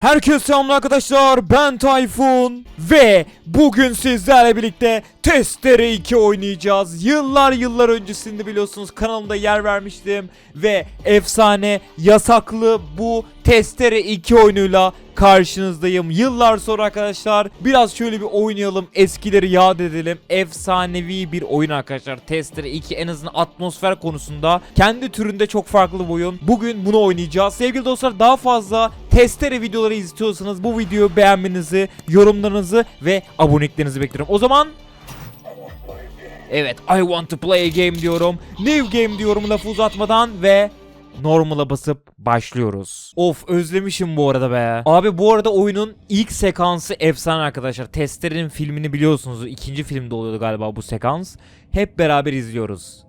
Herkese selamlar arkadaşlar ben Tayfun ve bugün sizlerle birlikte Testere 2 oynayacağız. Yıllar yıllar öncesinde biliyorsunuz kanalımda yer vermiştim ve efsane yasaklı bu Testere 2 oyunuyla karşınızdayım. Yıllar sonra arkadaşlar biraz şöyle bir oynayalım eskileri yad edelim. Efsanevi bir oyun arkadaşlar Testere 2 en azından atmosfer konusunda kendi türünde çok farklı bir oyun. Bugün bunu oynayacağız. Sevgili dostlar daha fazla testere videoları istiyorsanız bu videoyu beğenmenizi, yorumlarınızı ve aboneliklerinizi bekliyorum. O zaman Evet, I want to play a game diyorum. New game diyorum lafı uzatmadan ve normal'a basıp başlıyoruz. Of özlemişim bu arada be. Abi bu arada oyunun ilk sekansı efsane arkadaşlar. Testerin filmini biliyorsunuz. İkinci filmde oluyordu galiba bu sekans. Hep beraber izliyoruz.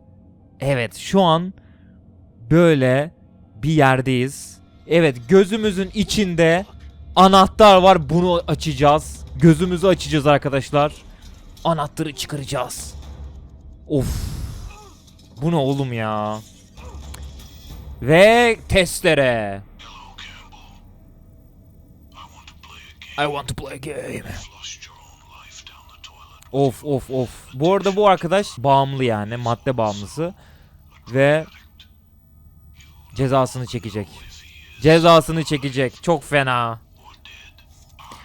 Evet şu an böyle bir yerdeyiz. Evet gözümüzün içinde anahtar var bunu açacağız. Gözümüzü açacağız arkadaşlar. Anahtarı çıkaracağız. Of. Bu ne oğlum ya? Ve testere. I want to play a game. Of of of. Bu arada bu arkadaş bağımlı yani madde bağımlısı ve cezasını çekecek. Cezasını çekecek. Çok fena.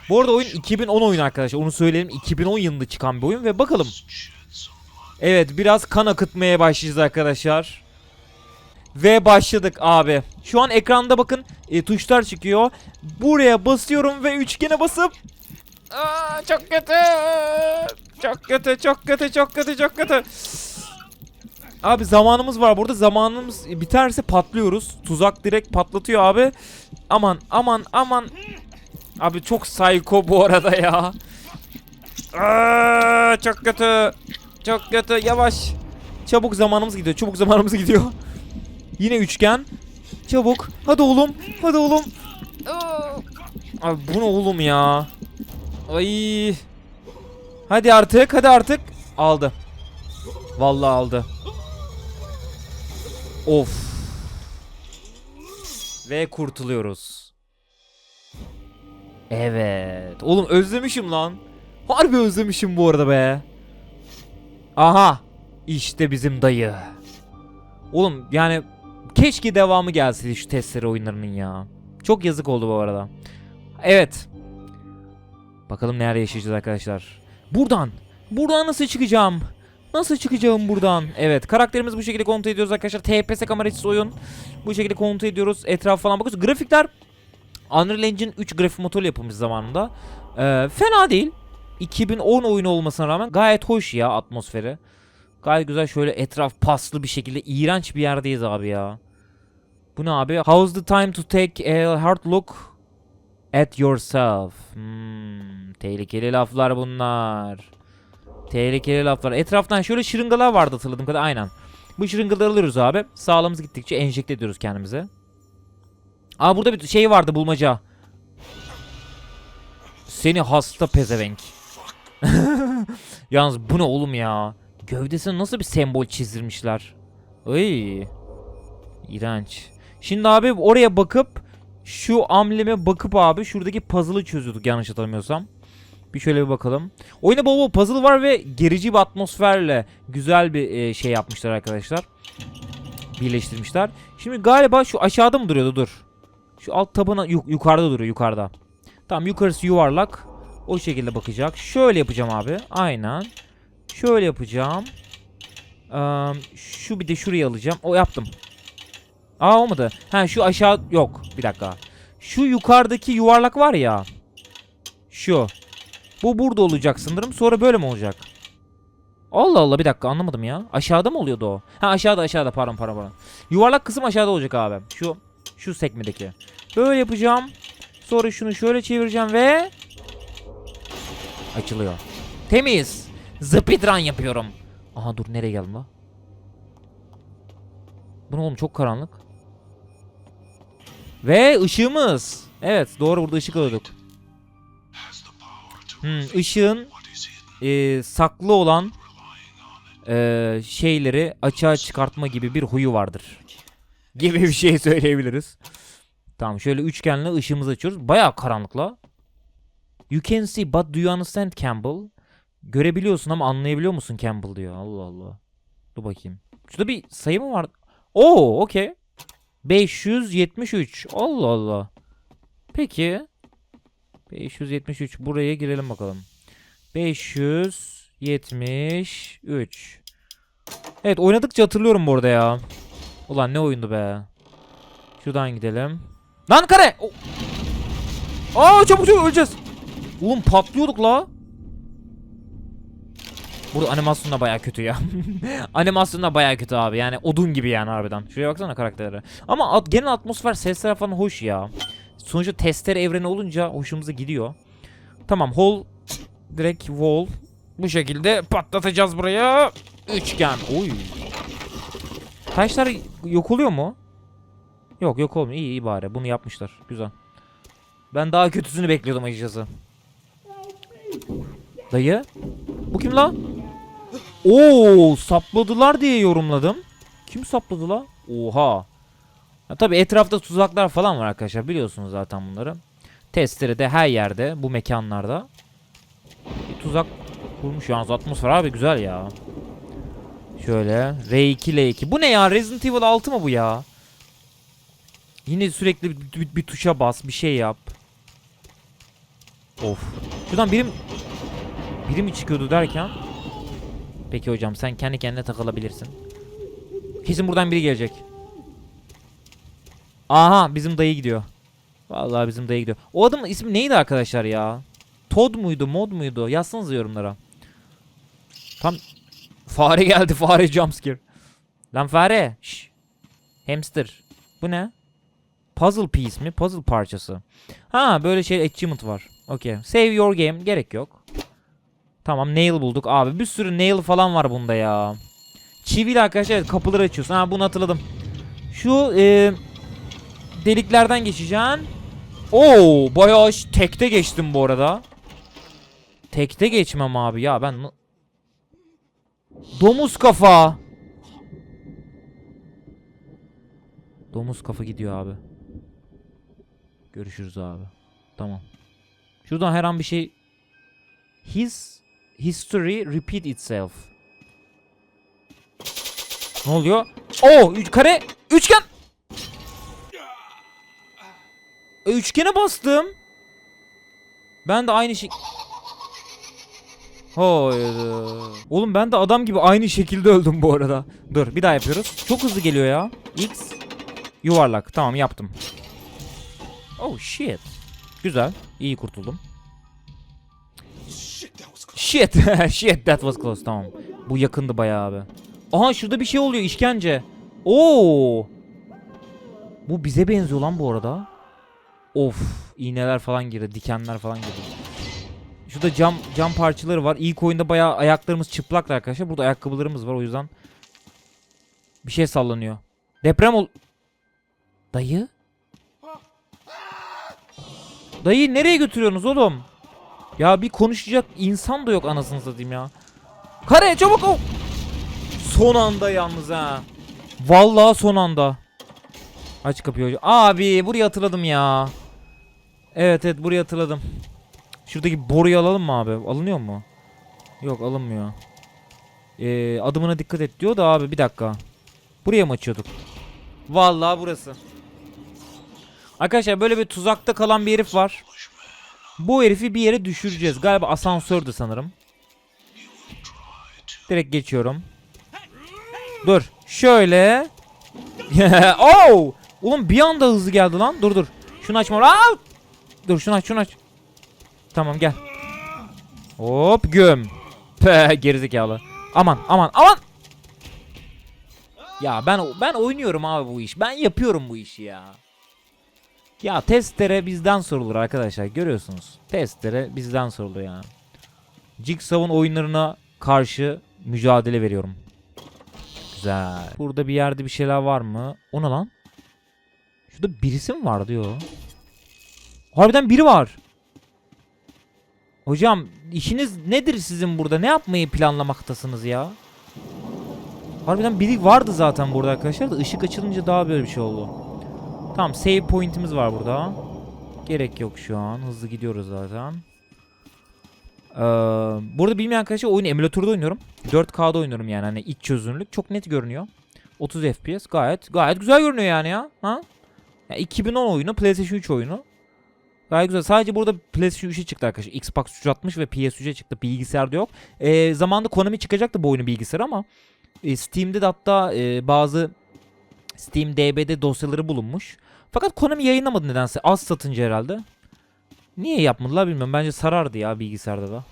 Bu arada oyun 2010 oyun arkadaşlar. Onu söyleyelim. 2010 yılında çıkan bir oyun ve bakalım. Evet biraz kan akıtmaya başlayacağız arkadaşlar. Ve başladık abi. Şu an ekranda bakın e, tuşlar çıkıyor. Buraya basıyorum ve üçgene basıp Aa, çok kötü. Çok kötü, çok kötü, çok kötü, çok kötü. Abi zamanımız var burada. Zamanımız biterse patlıyoruz. Tuzak direkt patlatıyor abi. Aman, aman, aman. Abi çok psycho bu arada ya. Aa, çok kötü. Çok kötü. Yavaş. Çabuk zamanımız gidiyor. Çabuk zamanımız gidiyor. Yine üçgen. Çabuk. Hadi oğlum. Hadi oğlum. Abi bu ne oğlum ya? Ay. Hadi artık. Hadi artık. Aldı. Vallahi aldı. Of. Ve kurtuluyoruz. Evet. Oğlum özlemişim lan. Harbi özlemişim bu arada be. Aha. İşte bizim dayı. Oğlum yani keşke devamı gelseydi şu testere oyunlarının ya. Çok yazık oldu bu arada. Evet. Bakalım nerede yaşayacağız arkadaşlar. Buradan. Buradan nasıl çıkacağım? Nasıl çıkacağım buradan? Evet karakterimizi bu şekilde kontrol ediyoruz arkadaşlar. TPS kamerasız oyun. Bu şekilde kontrol ediyoruz. Etraf falan bakıyoruz. Grafikler Unreal Engine 3 grafik motoru yapılmış zamanında. Ee, fena değil. 2010 oyunu olmasına rağmen gayet hoş ya atmosferi. Gayet güzel şöyle etraf paslı bir şekilde iğrenç bir yerdeyiz abi ya. Bu ne abi? How's the time to take a hard look at yourself? Hmm, tehlikeli laflar bunlar. Tehlikeli laflar. Etraftan şöyle şırıngalar vardı hatırladığım kadar. Aynen. Bu şırıngaları alıyoruz abi. Sağlığımız gittikçe enjekte ediyoruz kendimize. Aa burada bir şey vardı bulmaca. Seni hasta pezevenk. Yalnız bu ne oğlum ya? Gövdesine nasıl bir sembol çizdirmişler? Ay. İğrenç. Şimdi abi oraya bakıp şu ambleme bakıp abi şuradaki puzzle'ı çözüyorduk yanlış hatırlamıyorsam. Bir şöyle bir bakalım. Oyunda bol bol puzzle var ve gerici bir atmosferle güzel bir e, şey yapmışlar arkadaşlar. Birleştirmişler. Şimdi galiba şu aşağıda mı duruyordu? Dur. Şu alt tabana yuk- yukarıda duruyor yukarıda. Tamam yukarısı yuvarlak. O şekilde bakacak. Şöyle yapacağım abi. Aynen. Şöyle yapacağım. Eee, şu bir de şurayı alacağım. O yaptım. Aa olmadı. Ha şu aşağı yok. Bir dakika. Şu yukarıdaki yuvarlak var ya. Şu. Bu burada olacak sanırım. Sonra böyle mi olacak? Allah Allah bir dakika anlamadım ya. Aşağıda mı oluyordu o? Ha aşağıda aşağıda pardon pardon pardon. Yuvarlak kısım aşağıda olacak abi. Şu şu sekmedeki. Böyle yapacağım. Sonra şunu şöyle çevireceğim ve açılıyor. Temiz. Speedrun yapıyorum. Aha dur nereye geldim la? Bu ne oğlum çok karanlık. Ve ışığımız. Evet doğru burada ışık alıyorduk. Hmm, ışığın e, saklı olan e, şeyleri açığa çıkartma gibi bir huyu vardır. Gibi bir şey söyleyebiliriz. Tamam şöyle üçgenle ışığımızı açıyoruz. Bayağı karanlık la. You can see but do you understand Campbell? Görebiliyorsun ama anlayabiliyor musun Campbell diyor. Allah Allah. Dur bakayım. Şurada bir sayı mı var? Oo okey. 573. Allah Allah. Peki. 573. Buraya girelim bakalım. 573. Evet oynadıkça hatırlıyorum bu arada ya. Ulan ne oyundu be. Şuradan gidelim. Lan kare! O- Aa çabuk çabuk öleceğiz. Oğlum patlıyorduk la. Burada animasyon da baya kötü ya. animasyon da baya kötü abi. Yani odun gibi yani harbiden. Şuraya baksana karakterlere. Ama at, genel atmosfer sesler falan hoş ya. Sonuçta testere evreni olunca hoşumuza gidiyor. Tamam hol direkt wall bu şekilde patlatacağız buraya. Üçgen. Oy. Taşlar yok oluyor mu? Yok yok olmuyor. İyi iyi bari. Bunu yapmışlar. Güzel. Ben daha kötüsünü bekliyordum açıkçası. Dayı. Bu kim la? Oo sapladılar diye yorumladım. Kim sapladı la? Oha. Ya, tabii etrafta tuzaklar falan var arkadaşlar. Biliyorsunuz zaten bunları. Testleri de her yerde bu mekanlarda. Bir tuzak kurmuş yalnız atmosfer abi güzel ya. Şöyle R2 L2. Bu ne ya? Resident Evil 6 mı bu ya? Yine sürekli bir, bir- bir tuşa bas, bir şey yap. Of. Şuradan birim biri mi çıkıyordu derken Peki hocam sen kendi kendine takılabilirsin. Kesin buradan biri gelecek. Aha bizim dayı gidiyor. Vallahi bizim dayı gidiyor. O adamın ismi neydi arkadaşlar ya? Todd muydu, Mod muydu? Yazsanız yorumlara. Tam fare geldi, fare jumpscare. Lan fare. Şş. Hamster. Bu ne? Puzzle piece mi? Puzzle parçası. Ha böyle şey achievement var. Okey. Save your game. Gerek yok. Tamam nail bulduk. Abi bir sürü nail falan var bunda ya. Çiviyle arkadaşlar evet, kapıları açıyorsun. Ha bunu hatırladım. Şu e, deliklerden geçeceksin. Oo bayağı tekte geçtim bu arada. Tekte geçmem abi ya ben... Domuz kafa. Domuz kafa gidiyor abi. Görüşürüz abi. Tamam. Şuradan her an bir şey... His history repeat itself. Ne oluyor? Oo, üç kare, üçgen. E, üçgene bastım. Ben de aynı şey... Hayır. Oğlum ben de adam gibi aynı şekilde öldüm bu arada. Dur bir daha yapıyoruz. Çok hızlı geliyor ya. X yuvarlak. Tamam yaptım. Oh shit. Güzel. İyi kurtuldum. Shit. Shit that was close. Tamam. Bu yakındı bayağı abi. Aha şurada bir şey oluyor işkence. Oo. Bu bize benziyor lan bu arada. Of. iğneler falan girdi. Dikenler falan girdi. Şurada cam cam parçaları var. İlk oyunda bayağı ayaklarımız çıplaktı arkadaşlar. Burada ayakkabılarımız var o yüzden. Bir şey sallanıyor. Deprem ol... Dayı? Dayı nereye götürüyorsunuz oğlum? Ya bir konuşacak insan da yok anasını satayım ya. Kare çabuk ol. Son anda yalnız ha. Vallahi son anda. Aç kapıyı hocam. Abi burayı hatırladım ya. Evet evet burayı hatırladım. Şuradaki boruyu alalım mı abi? Alınıyor mu? Yok alınmıyor. Ee, adımına dikkat et diyor da abi bir dakika. Buraya mı açıyorduk? Vallahi burası. Arkadaşlar böyle bir tuzakta kalan bir herif var. Bu herifi bir yere düşüreceğiz. Galiba asansördü sanırım. Direkt geçiyorum. Dur. Şöyle. oh! Oğlum bir anda hızlı geldi lan. Dur dur. Şunu açma. Aa! Dur şunu aç şunu aç. Tamam gel. Hop göm. Pe gerizekalı. Aman aman aman. Ya ben ben oynuyorum abi bu iş. Ben yapıyorum bu işi ya. Ya testere bizden sorulur arkadaşlar. Görüyorsunuz. Testere bizden sorulur yani. Jigsaw'un oyunlarına karşı mücadele veriyorum. Güzel. Burada bir yerde bir şeyler var mı? O ne lan? Şurada birisi mi var diyor. Harbiden biri var. Hocam işiniz nedir sizin burada? Ne yapmayı planlamaktasınız ya? Harbiden biri vardı zaten burada arkadaşlar da ışık açılınca daha böyle bir şey oldu. Tamam save point'imiz var burada. Gerek yok şu an. Hızlı gidiyoruz zaten. Ee, burada bilmeyen arkadaşlar oyunu emülatörde oynuyorum. 4K'da oynuyorum yani hani iç çözünürlük. Çok net görünüyor. 30 FPS gayet gayet güzel görünüyor yani ya. Ha? Ya 2010 oyunu, PlayStation 3 oyunu. Gayet güzel. Sadece burada PlayStation 3'e çıktı arkadaşlar. Xbox 360 ve PS3'e çıktı. Bilgisayarda yok. Ee, zamanında Konami çıkacaktı bu oyunu bilgisayar ama e, Steam'de de hatta e, bazı Steam DB'de dosyaları bulunmuş. Fakat Konami yayınlamadı nedense. Az satınca herhalde. Niye yapmadılar bilmiyorum. Bence sarardı ya bilgisayarda da.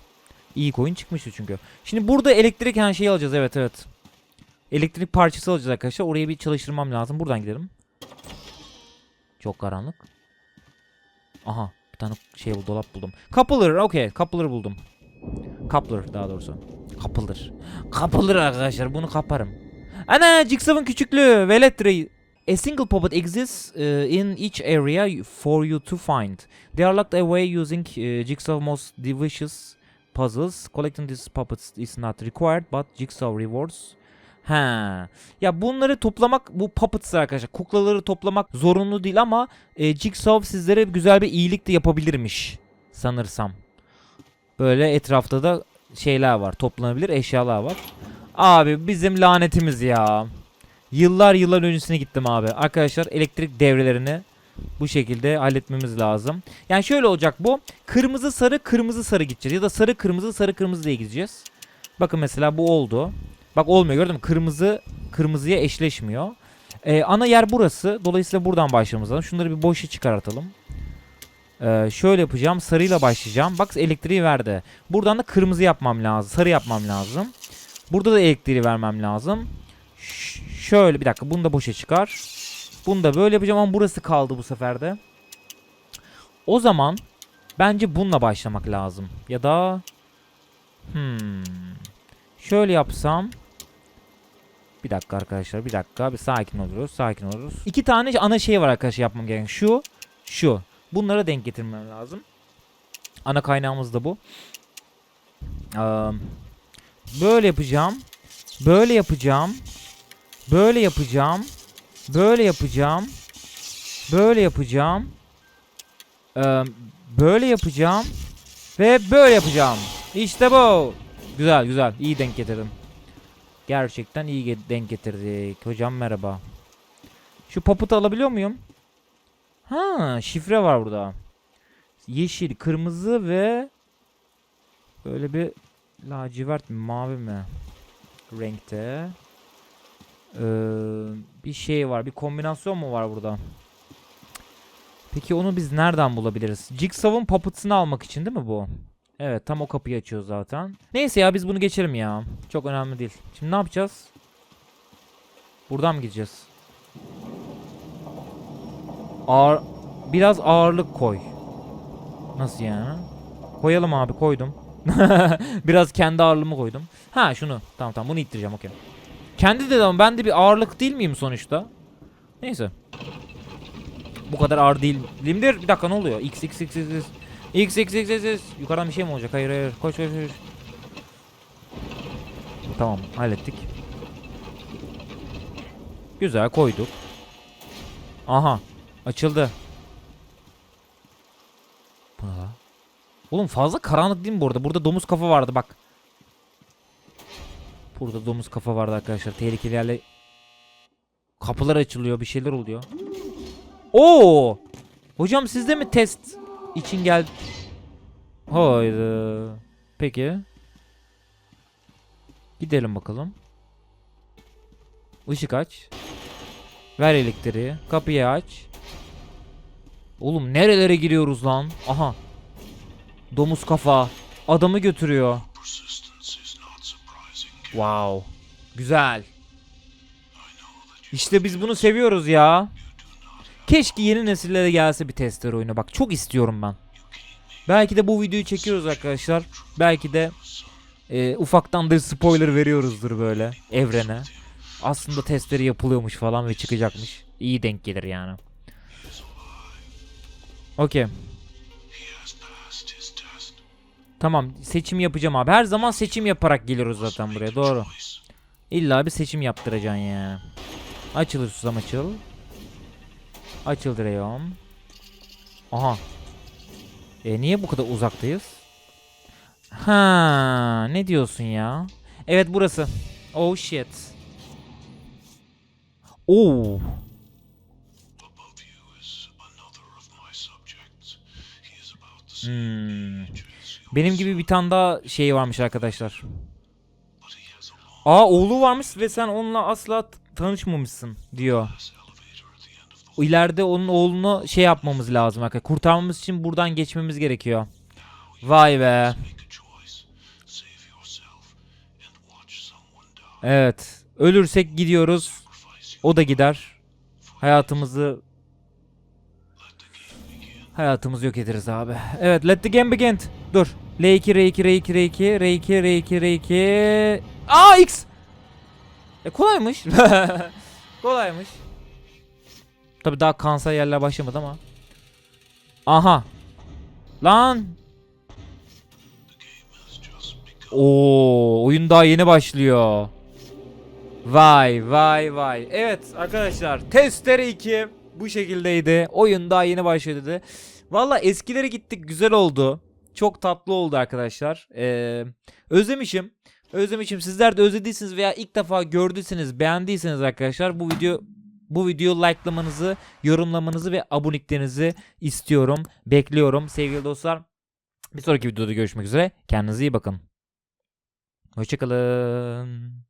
İyi oyun çıkmıştı çünkü. Şimdi burada elektrik her şeyi alacağız. Evet evet. Elektrik parçası alacağız arkadaşlar. Oraya bir çalıştırmam lazım. Buradan gidelim. Çok karanlık. Aha. Bir tane şey buldum, dolap buldum. Coupler. Okey. Coupler buldum. Coupler daha doğrusu. Kapılır. Kapılır arkadaşlar. Bunu kaparım. Ana Jigsaw'ın küçüklüğü. Velet. A single puppet exists uh, in each area for you to find. They are locked away using uh, Jigsaw most delicious puzzles. Collecting these puppets is not required but Jigsaw rewards. Ha. Ya bunları toplamak bu puppets arkadaşlar. Kuklaları toplamak zorunlu değil ama e, Jigsaw sizlere güzel bir iyilik de yapabilirmiş sanırsam. Böyle etrafta da şeyler var. Toplanabilir eşyalar var. Abi bizim lanetimiz ya. Yıllar yıllar öncesine gittim abi. Arkadaşlar elektrik devrelerini bu şekilde halletmemiz lazım. Yani şöyle olacak bu. Kırmızı sarı kırmızı sarı gideceğiz. Ya da sarı kırmızı sarı kırmızı diye gideceğiz. Bakın mesela bu oldu. Bak olmuyor gördün mü? Kırmızı kırmızıya eşleşmiyor. Ee, ana yer burası. Dolayısıyla buradan başlamamız lazım. Şunları bir boşa çıkartalım. Ee, şöyle yapacağım. Sarıyla başlayacağım. Bak elektriği verdi. Buradan da kırmızı yapmam lazım. Sarı yapmam lazım. Burada da elektriği vermem lazım. Şöyle bir dakika. Bunu da boşa çıkar. Bunu da böyle yapacağım ama burası kaldı bu sefer de. O zaman bence bununla başlamak lazım. Ya da hmm. Şöyle yapsam bir dakika arkadaşlar bir dakika bir sakin oluruz sakin oluruz. İki tane ana şey var arkadaşlar yapmam gereken. Şu şu. Bunlara denk getirmem lazım. Ana kaynağımız da bu. Ee, böyle yapacağım. Böyle yapacağım. Böyle yapacağım. Böyle yapacağım. Böyle yapacağım. Ee, böyle yapacağım. Ve böyle yapacağım. İşte bu. Güzel güzel. İyi denk getirdim. Gerçekten iyi denk getirdik. Hocam merhaba. Şu paputu alabiliyor muyum? Ha, şifre var burada. Yeşil, kırmızı ve böyle bir lacivert mi, mavi mi? Renkte. Ee, bir şey var, bir kombinasyon mu var burada? Peki onu biz nereden bulabiliriz? Jigsaw'un puppet'ını almak için değil mi bu? Evet tam o kapıyı açıyor zaten. Neyse ya biz bunu geçelim ya. Çok önemli değil. Şimdi ne yapacağız? Buradan mı gideceğiz? Ağır, biraz ağırlık koy. Nasıl yani? Koyalım abi koydum. biraz kendi ağırlığımı koydum. Ha şunu. Tamam tamam bunu ittireceğim okey. Kendi de ama ben de bir ağırlık değil miyim sonuçta? Neyse. Bu kadar ağır değilimdir. Bir dakika ne oluyor? X X X X X. X X X X X. Yukarıdan bir şey mi olacak? Hayır hayır. Koş koş koş. Tamam hallettik. Güzel koyduk. Aha. Açıldı. Bu ne la? Oğlum fazla karanlık değil mi burada? Burada domuz kafa vardı bak. Burada domuz kafa vardı arkadaşlar. Tehlikeli yerle kapılar açılıyor, bir şeyler oluyor. Oo! Hocam siz de mi test için gel? Haydi. Peki. Gidelim bakalım. Işık aç. Ver elektriği. Kapıyı aç. Oğlum nerelere giriyoruz lan? Aha. Domuz kafa. Adamı götürüyor. Wow. Güzel. İşte biz bunu seviyoruz ya. Keşke yeni nesillere gelse bir tester oyunu. Bak çok istiyorum ben. Belki de bu videoyu çekiyoruz arkadaşlar. Belki de e, ufaktan da spoiler veriyoruzdur böyle evrene. Aslında testleri yapılıyormuş falan ve çıkacakmış. İyi denk gelir yani. Okey. Tamam seçim yapacağım abi. Her zaman seçim yaparak geliyoruz zaten buraya doğru. İlla bir seçim yaptıracaksın ya. Açılır susam açıl. Açıldı reyon. Aha. E niye bu kadar uzaktayız? Ha, ne diyorsun ya? Evet burası. Oh shit. Oh. Hmm. Benim gibi bir tane daha şey varmış arkadaşlar. Aa oğlu varmış ve sen onunla asla tanışmamışsın diyor. İleride onun oğlunu şey yapmamız lazım arkadaşlar. Kurtarmamız için buradan geçmemiz gerekiyor. Vay be. Evet. Ölürsek gidiyoruz. O da gider. Hayatımızı Hayatımızı yok ederiz abi. Evet let the game begin. Dur. L2 R2 R2 R2 R2 R2 R2 Aa X. E kolaymış. kolaymış. Tabi daha kanser yerler başlamadı ama. Aha. Lan. Oo, oyun daha yeni başlıyor. Vay vay vay. Evet arkadaşlar Testere 2 bu şekildeydi. Oyun daha yeni başladı. Valla eskileri gittik güzel oldu. Çok tatlı oldu arkadaşlar. Ee, özlemişim. Özlemişim. Sizler de özlediyseniz veya ilk defa gördüyseniz, beğendiyseniz arkadaşlar bu video bu videoyu likelamanızı, yorumlamanızı ve aboneliklerinizi istiyorum. Bekliyorum sevgili dostlar. Bir sonraki videoda görüşmek üzere. Kendinize iyi bakın. Hoşçakalın.